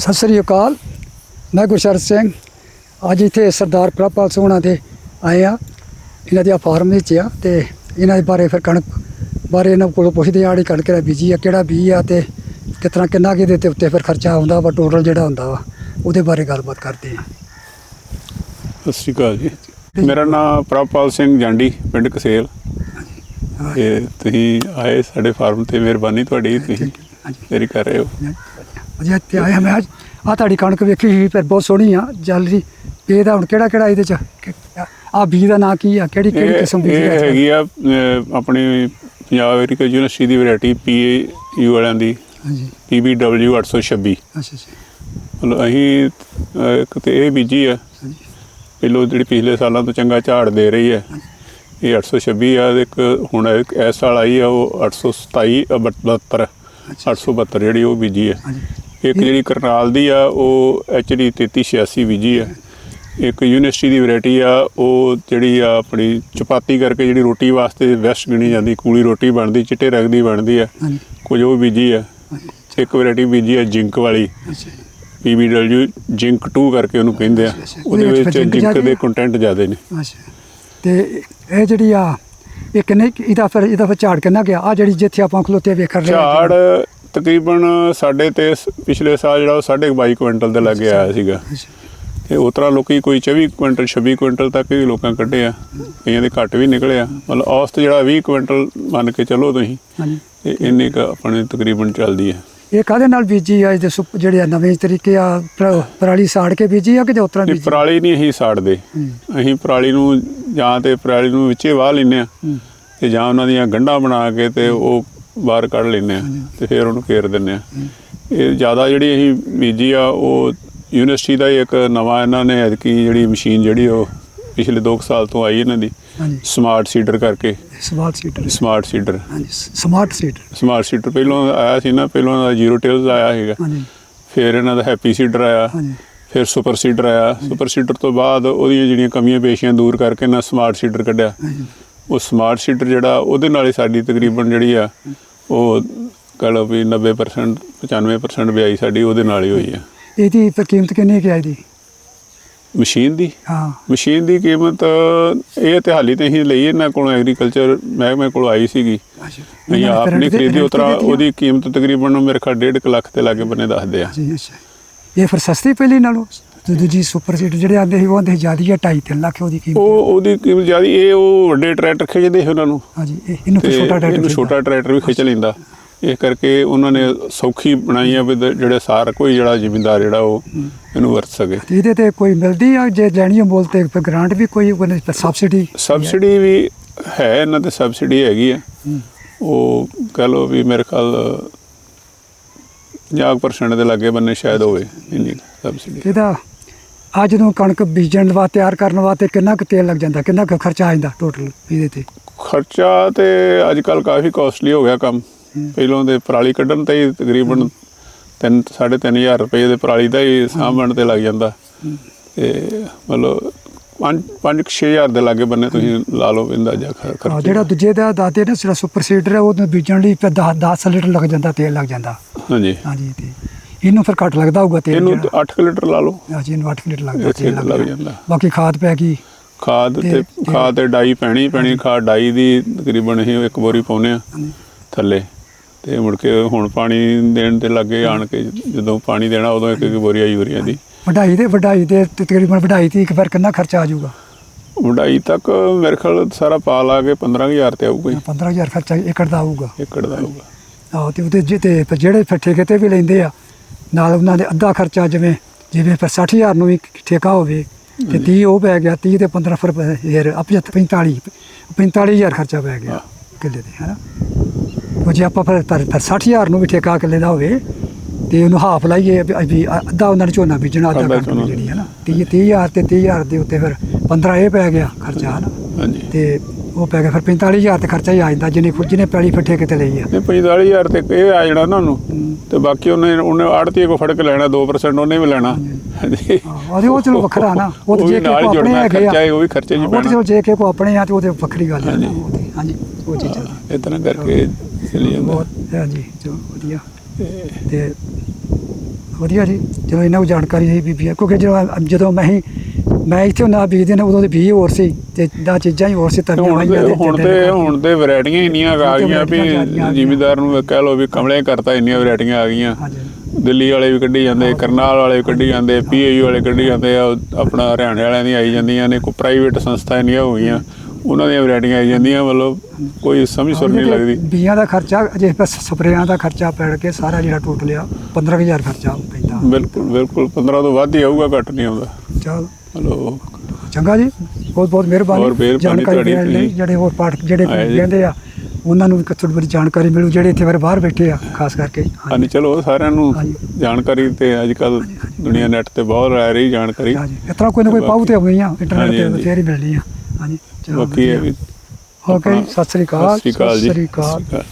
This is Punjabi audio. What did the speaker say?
ਸਤਿ ਸ੍ਰੀ ਅਕਾਲ। ਮੈਂ ਗੁਰਸ਼ਰਨ ਸਿੰਘ। ਅੱਜ ਇੱਥੇ ਸਰਦਾਰ ਪ੍ਰਭਪਾਲ ਸੋਹਣਾ ਦੇ ਆਏ ਆ। ਇਹਨਾਂ ਦੇ ਫਾਰਮ ਵਿੱਚ ਆ ਤੇ ਇਹਨਾਂ ਦੇ ਬਾਰੇ ਫਿਰ ਕਣਕ ਬਾਰੇ ਇਹਨਾਂ ਕੋਲੋਂ ਪੁੱਛਦੇ ਆ ਜਿਹੜੀ ਕਣਕ ਕਿਹੜਾ ਬੀਜੀ ਆ ਕਿਹੜਾ ਬੀਜ ਆ ਤੇ ਕਿਤਨਾ ਕਿੰਨਾ ਕਿਹਦੇ ਤੇ ਉੱਤੇ ਫਿਰ ਖਰਚਾ ਆਉਂਦਾ ਵਾ ਟੋਟਲ ਜਿਹੜਾ ਹੁੰਦਾ ਵਾ ਉਹਦੇ ਬਾਰੇ ਗੱਲਬਾਤ ਕਰਦੇ ਆ। ਸਤਿ ਸ਼੍ਰੀ ਅਕਾਲ ਜੀ। ਮੇਰਾ ਨਾਮ ਪ੍ਰਭਪਾਲ ਸਿੰਘ ਜਾਂਡੀ ਪਿੰਡ ਕਸੇਲ। ਤੇ ਤੁਸੀਂ ਆਏ ਸਾਡੇ ਫਾਰਮ ਤੇ ਮਿਹਰਬਾਨੀ ਤੁਹਾਡੀ ਤੁਸੀਂ ਮੇਰੀ ਕਰ ਰਹੇ ਹੋ। ਅਜੇ ਆਏ ਹਾਂ ਮੈਂ ਅੱਜ। ਆ ਤੁਹਾਡੀ ਕਣਕ ਵੇਖੀ ਸੀ ਫਿਰ ਬਹੁਤ ਸੋਹਣੀ ਆ ਜਲਦੀ ਇਹ ਦਾ ਹੁਣ ਕਿਹੜਾ ਕਿਹੜਾ ਇਹਦੇ ਚ? ਆ ਬੀਜ ਦਾ ਨਾਂ ਕੀ ਆ? ਕਿਹੜੀ ਕਿਹੜੀ ਕਿਸਮ ਦੀ ਇਹ ਹੈਗੀ ਆ ਆਪਣੀ ਪੰਜਾਬ ਐਗਰੀਕਲਚਰ ਯੂਨੀਵਰਸਿਟੀ ਦੀ ਵੈਰਾਈਟੀ ਪੀਏ ਵਾਲਿਆਂ ਦੀ। ਹਾਂਜੀ। PBW 826 ਅੱਛਾ ਅੱਛਾ। ਮਤਲਬ ਅਸੀਂ ਅਹ, ਇੱਕ ਤੇ ਇਹ ਬੀਜੀ ਆ। ਪਹਿਲੋਂ ਜਿਹੜੀ ਪਿਛਲੇ ਸਾਲਾਂ ਤੋਂ ਚੰਗਾ ਝਾੜ ਦੇ ਰਹੀ ਹੈ ਇਹ 826 ਆ ਤੇ ਇੱਕ ਹੁਣ ਇੱਕ ਇਸ ਸਾਲ ਆਈ ਆ ਉਹ 827 ਅ, 72 872 ਜਿਹੜੀ ਉਹ ਬੀਜੀ ਹੈ ਹਾਂਜੀ। ਇੱਕ ਜਿਹੜੀ ਕਰਨਾਲ ਦੀ ਆ ਉਹ HD 3386 ਬੀਜੀ ਆ। ਇੱਕ ਯੂਨੀਵਰਸਿਟੀ ਦੀ ਵੈਰਾਈਟੀ ਆ ਉਹ ਜਿਹੜੀ ਆ ਆਪਣੀ ਚਪਾਤੀ ਕਰਕੇ ਜਿਹੜੀ ਰੋਟੀ ਵਾਸਤੇ ਬੈਸਟ ਗਿਣੀ ਜਾਂਦੀ ਕੂਲੀ ਰੋਟੀ ਬਣਦੀ ਚਿੱਟੇ ਰੰਗ ਦੀ ਬਣਦੀ ਆ। ਕੁਝ ਉਹ ਬੀਜੀ ਆ। ਇੱਕ ਵੈਰਾਈਟੀ ਬੀਜੀ ਆ ਜਿੰਕ ਵਾਲੀ। ਅੱਛਾ PBW ਜਿੰਕ 2 ਕਰਕੇ ਉਹਨੂੰ ਕਹਿੰਦੇ ਆ। ਉਹਦੇ ਵਿੱਚ ਜ਼ਿੰਕ ਦੇ ਆ? ਕੰਟੈਂਟ ਜ਼ਿਆਦੇ ਨੇ। ਅੱਛਾ। ਤੇ ਇਹ ਜਿਹੜੀ ਆ ਇਹ ਕਿੰਨੇ ਇਹਦਾ ਫਿਰ ਇਹਦਾ ਫਿਰ ਝਾੜ ਕਿੰਨਾ ਗਿਆ ਆ? ਜਿਹੜੀ ਜਿੱਥੇ ਆਪਾਂ ਖਲੋਤੇ ਵੇਖ ਰਹੇ ਹਾਂ ਝਾੜ ਤਕਰੀਬਨ ਸਾਡੇ ਤੇ ਸ- ਪਿਛਲੇ ਸਾਲ ਜਿਹੜਾ ਉਹ 22 ਕੁਇੰਟਲ ਦੇ ਲੱਗੇ ਆਇਆ ਸੀਗਾ। ਤੇ ਉਸ ਤਰ੍ਹਾਂ ਲੋਕੀ ਕੋਈ 24 ਕੁਇੰਟਲ 26 ਕੁਇੰਟਲ ਤੱਕ ਵੀ ਲੋਕਾਂ ਕੱਢੇ ਆ। ਕਈਆਂ ਦੇ ਘੱਟ ਵੀ ਨਿਕਲੇ ਆ। ਮਤਲਬ ਔਸਤ ਜਿਹੜਾ 20 ਕੁਇੰਟਲ ਮੰਨ ਕੇ ਚੱਲੋ ਤੁਸੀਂ ਹਾਂਜੀ। ਤੇ ਇੰਨੇ ਕ ਆਪਣੇ ਤਕਰੀਬਨ ਚੱਲਦੀ ਹੈ ਇਹ ਕਾਦੇ ਨਾਲ ਬੀਜੀ ਆ ਇਹਦੇ ਸੁੱਕ ਜਿਹੜੇ ਆ ਨਵੇਂ ਤਰੀਕੇ ਆ ਪਰਾਲੀ ਸਾੜ ਕੇ ਬੀਜੀ ਆ ਕਿ ਜਾਂ ਉਤਰਾ ਤੇ ਬੀਜੀ? ਪਰਾਲੀ ਨਹੀਂ ਅਸੀਂ ਸਾੜਦੇ। ਹੂੰ, ਅਸੀਂ ਪਰਾਲੀ ਨੂੰ ਜਾਂ ਤੇ ਪਰਾਲੀ ਨੂੰ ਵਿੱਚੇ ਵਾਹ ਲੈਂਦੇ ਆ। ਹੂੰ, ਤੇ ਜਾਂ ਉਹਨਾਂ ਦੀਆਂ ਗੰਢਾਂ ਬਣਾ ਕੇ ਤੇ ਉਹ ਬਾਹਰ ਕੱਢ ਲੈਂਦੇ ਆ ਤੇ ਫਿਰ ਉਹਨੂੰ ਫੇਰ ਦਿੰਦੇ ਆ। ਇਹ ਜ਼ਿਆਦਾ ਜਿਹੜੀ ਅਸੀਂ ਬੀਜੀ ਆ ਉਹ ਯੂਨੀਵਰਸਿਟੀ ਦਾ ਹੀ ਇੱਕ ਨਵਾਂ ਇਹਨਾਂ ਨੇ ਐਤਕੀ ਜਿਹੜੀ ਮਸ਼ੀਨ ਜਿਹੜੀ ਉਹ ਪਿਛਲੇ 2 ਸਾਲ ਤੋਂ ਆਈ ਇਹਨਾਂ ਦੀ ਸਮਾਰਟ ਸੀਡਰ ਕਰਕੇ। ਸਮਾਰਟ ਸੀਟਰ ਸਮਾਰਟ ਸੀਡਰ ਹਾਂਜੀ ਸਮਾਰਟ ਸੀਟਰ ਸਮਾਰਟ ਸੀਡਰ ਪਹਿਲਾਂ ਆਇਆ ਸੀ ਨਾ ਪਹਿਲਾਂ ਦਾ ਜ਼ੀਰੋ ਟੇਲਸ ਆਇਆ ਹੈਗਾ ਹਾਂਜੀ। ਫਿਰ ਇਹਨਾਂ ਦਾ ਹੈਪੀ ਸੀਡਰ ਆਇਆ। ਹਾਂਜੀ। ਫਿਰ ਸੁਪਰ ਸੀਡਰ ਆਇਆ। ਸੁਪਰ ਸੀਡਰ ਤੋਂ ਬਾਅਦ ਉਹਦੀਆਂ ਜਿਹੜੀਆਂ ਕਮੀਆਂ ਪੇਸ਼ੀਆਂ ਦੂਰ ਕਰਕੇ ਨਾ ਸਮਾਰਟ ਸੀਡਰ ਕੱਢਿਆ। ਹਾਂਜੀ। ਉਹ ਸਮਾਰਟ ਸੀਡਰ ਜਿਹੜਾ ਉਹਦੇ ਨਾਲ ਹੀ ਸਾਡੀ ਤਕਰੀਬਨ ਜਿਹੜੀ ਆ ਉਹ ਕਹ ਵੀ 90% 95% ਵਿਆਈ ਸਾਡੀ ਉਹਦੇ ਨਾਲ ਹੀ ਹੋਈ ਆ। ਇਹਦੀ ਫਿਰ ਕੀਮਤ ਕਿੰਨੀ ਕਿ ਮਸ਼ੀਨ ਦੀ? ਹਾਂ। ਮਸ਼ੀਨ ਦੀ ਕੀਮਤ ਇਹ ਤੇ ਹਾਲੀ ਤੇ ਅਸੀਂ ਲਈ ਇਹਨਾਂ ਕੋਲੋਂ ਐਗਰੀਕਲਚਰ ਮਹਿਕਮੇ ਕੋਲੋਂ ਆਈ ਸੀਗੀ। ਅੱਛਾ। ਨਹੀਂ ਆਪ ਨਹੀਂ ਖਰੀਦੀ ਉਤਰਾ? ਉਹਦੀ ਕੀਮਤ ਤਕਰੀਬਨ ਮੇਰੇ ਡੇਢ ਕੁ ਲੱਖ ਦੇ ਲਾਗੇ ਬੰਨੇ ਦੱਸਦੇ ਆ। ਜੀ ਅੱਛਾ। ਇਹ ਫਿਰ ਸਸਤੀ ਪਹਿਲੀ ਨਾਲੋਂ? ਤੇ ਦੂਜੀ ਸੁਪਰ ਸੀਟਰ ਜਿਹੜੇ ਆਂਦੇ ਸੀ ਉਹ ਆਂਦੇ ਸੀ ਜ਼ਿਆਦੀ ਆ 2.5 3 ਲੱਖ ਉਹਦੀ ਕੀਮਤ ਉਹ ਉਹਦੀ ਕੀਮਤ ਜ਼ਿਆਦਾ ਇਹ ਉਹ ਵੱਡੇ ਟਰੈਕਟਰ ਖਿੱਚਦੇ ਸੀ ਉਹਨਾਂ ਨੂੰ। ਹਾਂਜੀ ਇਹ- ਇਹਨੂੰ ਫਿਰ ਤੇ ਛੋਟਾ ਟਰੈਕਟਰ ਇਹਨੂੰ ਛੋਟਾ ਟਰੈਕਟਰ ਵੀ ਖਿੱਚ ਲੈਂਦਾ। ਇਸ ਕਰਕੇ ਉਹਨਾਂ ਨੇ ਸੌਖੀ ਬਣਾਈ ਆ ਵੀ ਦ- ਜਿਹੜੇ ਸਾਰ ਕੋਈ ਜਿਹੜਾ ਜ਼ਿਮੀਂਦਾਰ ਜਿਹੜਾ ਉਹ ਇਹਨੂੰ ਵਰਤ ਸਕੇ। ਤੇ ਇਹਦੇ ਤੇ ਕੋਈ ਮਿਲਦੀ ਆ ਜੇ ਲੈਣੀ ਹੋ ਤੇ ਫਿਰ ਗ੍ਰਾਂਟ ਵੀ ਕੋਈ ਸਬਸਿਡੀ ਸਬਸਿਡੀ ਵੀ ਹੈ ਇਹਨਾਂ ਤੇ ਸਬਸਿਡੀ ਹੈਗੀ ਆ। ਹੂੰ। ਉਹ ਕਹ ਲਓ ਵੀ ਮੇਰੇ ਖਿਆਲ 50% ਦੇ ਲਾਗੇ ਬੰਨੇ ਸ਼ਾਇਦ ਹੋਵੇ ਇੰਨੀ ਸਬਸਿਡੀ ਇਹਦਾ ਆ ਜਦੋਂ ਕਣਕ ਬੀਜਣ ਵਾਸਤੇ ਤਿਆਰ ਕਰਨ ਵਾਸਤੇ ਕਿੰਨਾ ਕੁ ਤੇਲ ਲੱਗ ਜਾਂਦਾ ਕਿੰਨਾ ਕੁ ਖਰਚਾ ਆ ਜਾਂਦਾ ਟੋਟਲ ਇਹਦੇ ਤੇ? ਖਰਚਾ ਤੇ ਅੱਜ ਕੱਲ ਕਾਫੀ ਕਾਸਟਲੀ ਹੋ ਗਿਆ ਕੰਮ। ਪਹਿਲੋਂ ਦੇ ਪਰਾਲੀ ਕੱਢਣ ਤੇ ਹੀ। ਤਕਰੀਬਨ 3 3500 ਰੁਪਏ ਦੇ ਪਰਾਲੀ ਦਾ ਹੀ ਸਾਂਭਣ ਤੇ ਲੱਗ ਜਾਂਦਾ। ਤੇ ਮਤਲਬ 5 5 6000 ਦੇ ਲਾਗੇ ਬੰਨੇ ਤੁਸੀਂ ਲਾ ਲਓ ਅੰਦਾਜ਼ਾ ਖਰਚੇ। ਜਿਹੜਾ ਦੂਜੇ ਦਾ ਦਾਦੇ ਨੇ ਜਿਹੜਾ ਸੁਪਰ ਸੀਡਰ ਹੈ ਉਹਨੂੰ ਬੀਜਣ ਲਈ ਫਿਰ 10 10 ਲੀਟਰ ਲੱਗ ਜਾਂਦਾ ਤੇਲ ਲੱਗ ਜਾਂਦਾ। ਹਾਂਜੀ। ਹਾਂਜੀ ਤੇ ਇਹਨੂੰ ਫਿਰ ਘੱਟ ਲੱਗਦਾ ਹੋਊਗਾ ਤੇਲ ਇਹਨੂੰ ਜਿਹੜਾ। 8 ਲੀਟਰ ਲਾ ਲਓ। ਹਾਂਜੀ ਇਹਨੂੰ 8 ਲੀਟਰ ਲੱਗਦਾ ਤੇਲ ਲੱਗ ਜਾਂਦਾ। ਬਾਕੀ ਖਾਦ ਪੈ ਗਈ। ਖਾਦ ਤੇ- ਖਾਦ ਤੇ ਡਾਈ ਪੈਣੀ ਪੈਣੀ ਖਾਦ ਡਾਈ ਦੀ ਤਕਰੀਬਨ ਅਸੀਂ ਇੱਕ ਬੋਰੀ ਪਾਉਨੇ ਆ। ਥੱਲੇ। ਤੇ ਮੁੜ ਕੇ ਹੁਣ ਪਾਣੀ ਦੇਣ ਤੇ ਲੱਗੇ ਆਣ ਕੇ ਜਦੋਂ ਪਾਣੀ ਦੇਣਾ ਉਦੋਂ ਇੱਕ ਇੱਕ ਬੋਰੀ ਆ ਯੂਰੀਆ ਦੀ ਵਢਾਈ ਦੇ ਵਢਾਈ ਦੇ ਤੇ ਤਕਰੀਬਨ ਵਢਾਈ ਤੇ ਇੱਕ ਵਾਰ ਕਿੰਨਾ ਖਰਚਾ ਆ ਜਾਊਗਾ? ਵਡਾਈ ਤੱਕ ਮੇਰੇ ਖਿਆਲ ਸਾਰਾ ਪਾ ਲਾ ਕੇ 15000 ਤੇ ਆਊਗਾ ਹੀ 15000 ਖਰਚਾ ਏਕੜ ਦਾ ਆਊਗਾ। ਏਕੜ ਦਾ ਆਊਗਾ। ਆਹੋ ਤੇ ਉਹਦੇ ਜਿਹੜੇ ਫਿਰ ਠੇਕੇ ਤੇ ਵੀ ਲੈਂਦੇ ਆ ਨਾਲ ਉਹਨਾਂ ਦੇ ਅੱਧਾ ਖਰਚਾ ਜਿਵੇਂ ਜਿਵੇਂ ਫਿਰ 60000 ਨੂੰ ਵੀ ਠੇਕਾ ਹੋਵੇ ਤੇ 30 ਉਹ ਪੈ ਗਿਆ 30 ਤੇ 15 ਫਿਰ ਫਿਰ 45 45000 ਖਰਚਾ ਪੈ ਗਿਆ ਕਿੱਲੇ ਦੇ ਹੈਨਾ? ਉਹ ਜੇ ਆਪਾਂ ਫਿਰ ਫਿਰ ਫਿਰ 60000 ਨੂੰ ਵੀ ਠੇਕਾ ਕਿੱਲੇ ਦਾ ਹੋਵੇ ਤੇ ਉਹਨੂੰ ਹਾਫ ਲਾਈਏ ਵੀ ਅੱਧਾ ਉਹਨਾਂ ਨੇ ਝੋਨਾ ਬੀਜਣਾ ਅੱਧਾ ਕਣਕ। ਬੀਜਣੀ ਹੈ ਨਾ 30 30000 ਤੇ 30000 ਦੇ ਉੱਤੇ ਫਿਰ 15 ਇਹ ਪੈ ਗਿਆ ਖਰਚਾ ਹੈ ਨਾ ਹਾਂਜੀ। ਤੇ ਉਹ ਪੈ ਗਿਆ ਫਿਰ 45000 ਤੇ ਖਰਚਾ ਹੀ ਆ ਜਾਂਦਾ ਜਿਹਨੇ ਜਿਹਨੇ ਪੈਲੀ ਫਿਰ ਠੇਕੇ ਤੇ ਲਈ ਆ। ਇਹ 45000 ਤੇ ਇਹ ਆ ਜਾਣਾ ਉਹਨਾਂ ਨੂੰ ਤੇ ਬਾਕੀ ਉਹਨੇ ਉਹਨੇ ਆੜਤੀ ਕੋ ਫੜ ਕੇ ਲੈਣਾ 2% ਉਹਨੇ ਵੀ ਲੈਣਾ। ਉਹਦੇ ਉਹ ਚਲੋ ਵੱਖਰਾ ਨਾ ਉਹ ਤੇ ਉਹ ਜੇ ਕਿ ਆਪਣੇ ਹੈਗੇ ਆ। ਉਹ ਵੀ ਖਰਚੇ ਉਹ ਤੇ ਪੈਣਾ। ਚਲੋ ਜੇ ਕਿ ਕੋ ਆਪਣੇ ਆ ਤੇ ਉਹਦੇ ਵੱਖਰੀ ਗੱਲ ਹੈ ਹਾਂਜੀ। ਉਹ ਉਹ ਚੀਜ਼ਾਂ ਇਸ ਤਰ੍ਹਾਂ ਕਰਕੇ ਚੱਲੀ। ਜਾਂਦਾ। ਬਹੁਤ ਹਾਂਜੀ ਚਲੋ ਵਧੀਆ। ਤੇ ਵਧੀਆ ਜੀ ਜਦੋਂ ਇਹਨਾਂ ਨੂੰ ਜਾਣਕਾਰੀ ਸੀ ਬੀਬੀਆਂ ਕਿਉਂਕਿ ਜਦੋਂ ਜਦੋਂ ਮੈਂ ਹੀ ਮੈਂ ਇੱਥੇ ਹੁੰਦਾ ਬੀਜਦੇ ਨੇ ਉਦੋਂ ਦੇ ਬੀਜ ਹੋਰ ਸੀ ਤੇ ਦਾ ਚੀਜ਼ਾਂ ਹੀ ਹੋਰ ਸੀ ਤੇ ਹੁਣ ਤੇ ਦੇ ਹੁਣ ਤੇ ਦੇ ਹੁਣ ਤੇ ਵੈਰਾਈਟੀਆਂ ਇੰਨੀਆਂ ਆ ਗਈਆਂ ਵੀ। ਜ਼ਿਮੀਦਾਰ ਨੂੰ ਕਹਿ ਲੋ ਵੀ ਕਮਲੇ ਕਰਤਾ ਇੰਨੀਆਂ ਵੈਰਾਈਟੀਆਂ ਆ ਗਈਆਂ। ਦਿੱਲੀ ਵਾਲੇ ਵੀ ਕੱਢੀ ਜਾਂਦੇ ਕਰਨਾਲ ਵਾਲੇ ਵੀ ਕੱਢੀ ਜਾਂਦੇ ਪੀਏਯੂ ਵਾਲੇ ਕੱਢੀ ਜਾਂਦੇ ਆ ਆਪਣਾ ਹਰਿਆਣੇ ਵਾਲਿਆਂ ਦੀਆਂ ਆਈ ਜਾਂਦੀਆਂ ਨੇ ਕੋਈ ਪ੍ਰਾਈਵੇਟ ਸੰਸਥਾ ਇੰਨੀਆਂ ਹੋ ਗਈਆਂ ਉਹਨਾਂ ਦੀਆਂ ਵੈਰਾਈਟੀਆਂ ਆਈ ਜਾਂਦੀਆਂ ਮਤਲਬ ਕੋਈ ਸਮਝ ਸੁਰ ਨਹੀਂ ਲੱਗਦੀ। ਬੀਆਂ ਦਾ ਖਰਚਾ ਅਜੇ ਬਸ ਸਪਰੇਆਂ ਦਾ ਖਰਚਾ ਪੈਣ ਕੇ ਸਾਰਾ ਜਿਹੜਾ ਟੋਟਲ ਆ 15000 ਖਰਚਾ ਪੈਂਦਾ। ਬਿਲਕੁਲ ਬਿਲਕੁਲ 15 ਤੋਂ ਵੱਧ ਹੀ ਆਊਗਾ ਘੱਟ ਨਹੀਂ ਆਉਂਦਾ। ਚਲ। ਹਲੋ। ਚੰਗਾ ਜੀ ਬਹੁਤ ਬਹੁਤ ਹੋਰ ਮਿਹਰਬਾਨੀ ਜਾਣਕਾਰੀ ਦੇਣ ਲਈ। ਜਿਹੜੇ ਹੋਰ ਪਾਠ ਜਿਹੜੇ। ਕਹਿੰਦੇ ਆ ਉਹਨਾਂ ਨੂੰ ਵੀ ਥੋੜੀ ਬੜੀ ਜਾਣਕਾਰੀ ਮਿਲੂ ਜਿਹੜੇ ਇੱਥੇ ਬਾਰੇ ਬਾਹਰ ਬੈਠੇ ਆ ਖਾਸ ਕਰਕੇ। ਹਾਂਜੀ। ਚਲੋ ਸਾਰਿਆਂ ਨੂੰ। ਜਾਣਕਾਰੀ ਤੇ ਅੱਜ ਕੱਲ ਦੁਨੀਆ ਨੈਟ ਤੇ ਬਹੁਤ ਆ ਰਹੀ ਜਾਣਕਾਰੀ। ਹਾਂਜੀ। ਇਸ ਤਰ੍ਹਾਂ ਕੋਈ ਨਾ ਕੋਈ ਪਾਉ ਤੇ ਹੋਈ ਆ ਇੰਟਰਨੈਟ ਤੇ। ਬਥੇਰੀ ਮਿਲਣੀ ਆ ਹਾਂਜੀ ਚਲੋ ਬਾਕੀ ਓਕੇ ਸਤਿ ਸ੍ਰੀ ਅਕਾਲ ਸਤਿ ਸ਼੍ਰੀ ਅਕਾਲ ਜੀ। ਸਤਿ ਸ਼੍ਰੀ ਅਕਾਲ।